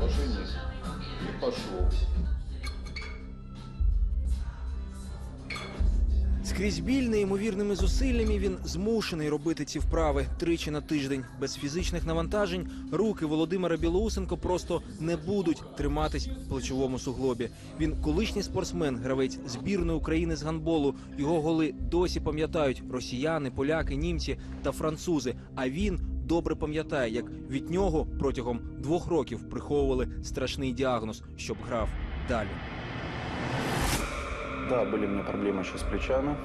ложись и пошел. Скрізь біль неймовірними зусиллями він змушений робити ці вправи тричі на тиждень. Без фізичних навантажень руки Володимира Білоусенко просто не будуть триматись в плечовому суглобі. Він колишній спортсмен, гравець збірної України з гандболу. Його голи досі пам'ятають росіяни, поляки, німці та французи. А він добре пам'ятає, як від нього протягом двох років приховували страшний діагноз, щоб грав далі. Да, были у меня проблемы еще с плечами.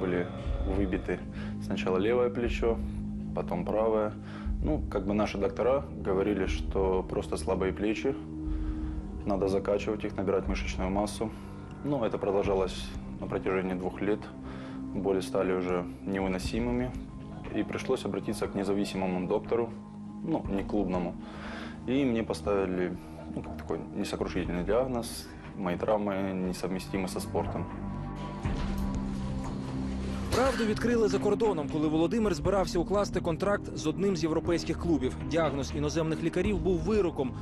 Были выбиты сначала левое плечо, потом правое. Ну, как бы наши доктора говорили, что просто слабые плечи, надо закачивать их, набирать мышечную массу. Ну, это продолжалось на протяжении двух лет. Боли стали уже невыносимыми. И пришлось обратиться к независимому доктору, ну, не клубному. И мне поставили ну, такой несокрушительный диагноз. Мои травмы несовместимы со спортом. Правду відкрили за кордоном, коли Володимир збирався укласти контракт з одним з європейських клубів. Діагноз іноземних лікарів був вироком.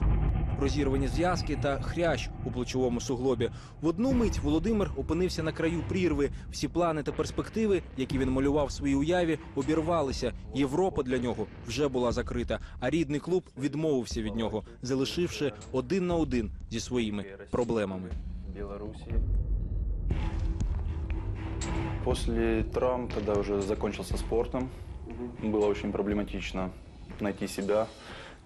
Розірвані зв'язки та хрящ у плечовому суглобі. В одну мить Володимир опинився на краю прірви. Всі плани та перспективи, які він малював в своїй уяві, обірвалися. Європа для нього вже була закрита, а рідний клуб відмовився від нього, залишивши один на один зі своїми проблемами. Белоруссии. После травм, когда уже закончился спортом, было очень проблематично найти себя,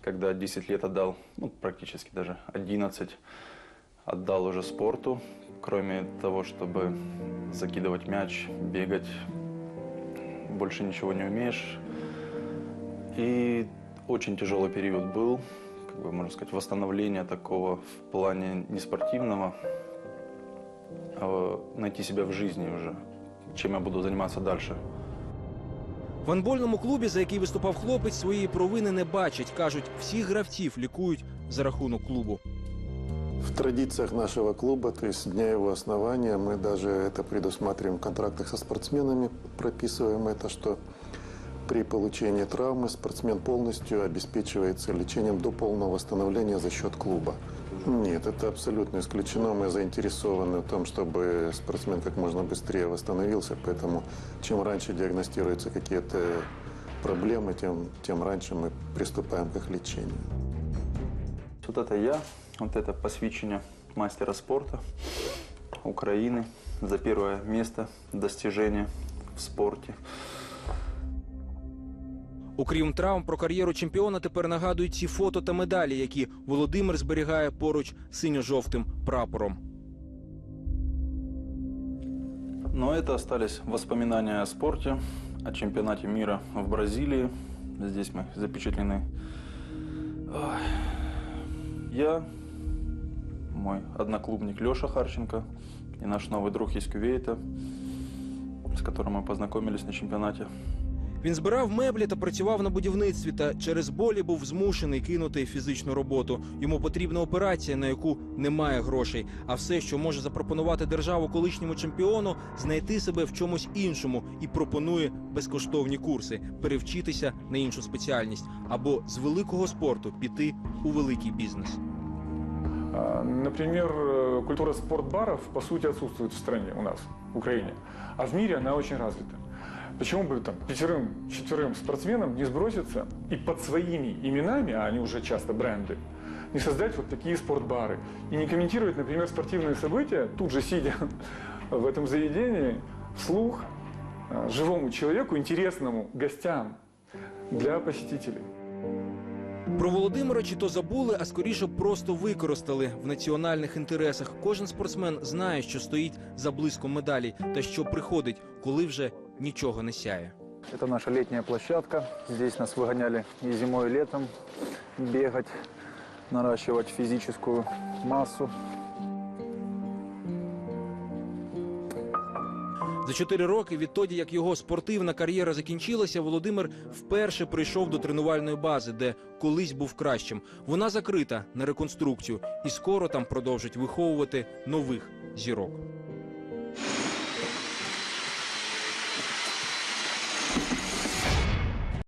когда 10 лет отдал, ну, практически даже 11, отдал уже спорту, кроме того, чтобы закидывать мяч, бегать, больше ничего не умеешь. И очень тяжелый период был, как бы, можно сказать, восстановления такого в плане не спортивного, а найти себя в жизни уже, чем я буду заниматься дальше. В гандбольному клубі, за який виступав хлопець, своєї провини не бачать. кажуть, всіх гравців лікують за рахунок клубу. В традициях нашего клуба, то есть с дня его основания, мы даже это предусматриваем в контрактах со спортсменами, прописываем это, что при получении травмы спортсмен полностью обеспечивается лечением до полного восстановления за счет клуба. Нет, это абсолютно исключено. Мы заинтересованы в том, чтобы спортсмен как можно быстрее восстановился, поэтому чем раньше диагностируются какие-то проблемы, тем, тем раньше мы приступаем к их лечению. Вот это я, вот это посвящение мастера спорта Украины за первое место достижения в спорте. Окрім травм, про кар'єру чемпіона тепер нагадують ці фото та медалі, які Володимир зберігає поруч синьо-жовтим прапором. Но это остались воспоминания о спорте, о чемпионате мира в Бразилии. Здесь мы запечатлены. Ой. Я, мой одноклубник Леша Харченко и наш новый друг из Кувейта, с которым мы познакомились на чемпионате. він збирав меблі та працював на будівництві. Та через болі був змушений кинути фізичну роботу. Йому потрібна операція, на яку немає грошей. А все, що може запропонувати державу колишньому чемпіону, знайти себе в чомусь іншому і пропонує безкоштовні курси, перевчитися на іншу спеціальність або з великого спорту піти у великий бізнес. Например, э, культура спортбаров по сути отсутствует в стране у нас, в Украине, а в мире она очень развита. Почему бы там пятерым, четверым спортсменам не сброситься и под своими именами, а они уже часто бренды, не создать вот такие спортбары и не комментировать, например, спортивные события, тут же сидя в этом заведении, вслух, а, живому человеку, интересному гостям для посетителей. Про Володимира чи то забули, а скоріше просто використали в національних інтересах. Кожен спортсмен знає, що стоїть за блиском медалей та що приходить, коли вже нічого не сяє. Это наша летняя площадка. Здесь нас выгоняли и зимой, и летом бегать, наращивать физическую массу. За чотири роки відтоді, як його спортивна кар'єра закінчилася, Володимир вперше прийшов до тренувальної бази, де колись був кращим. Вона закрита на реконструкцію, і скоро там продовжать виховувати нових зірок.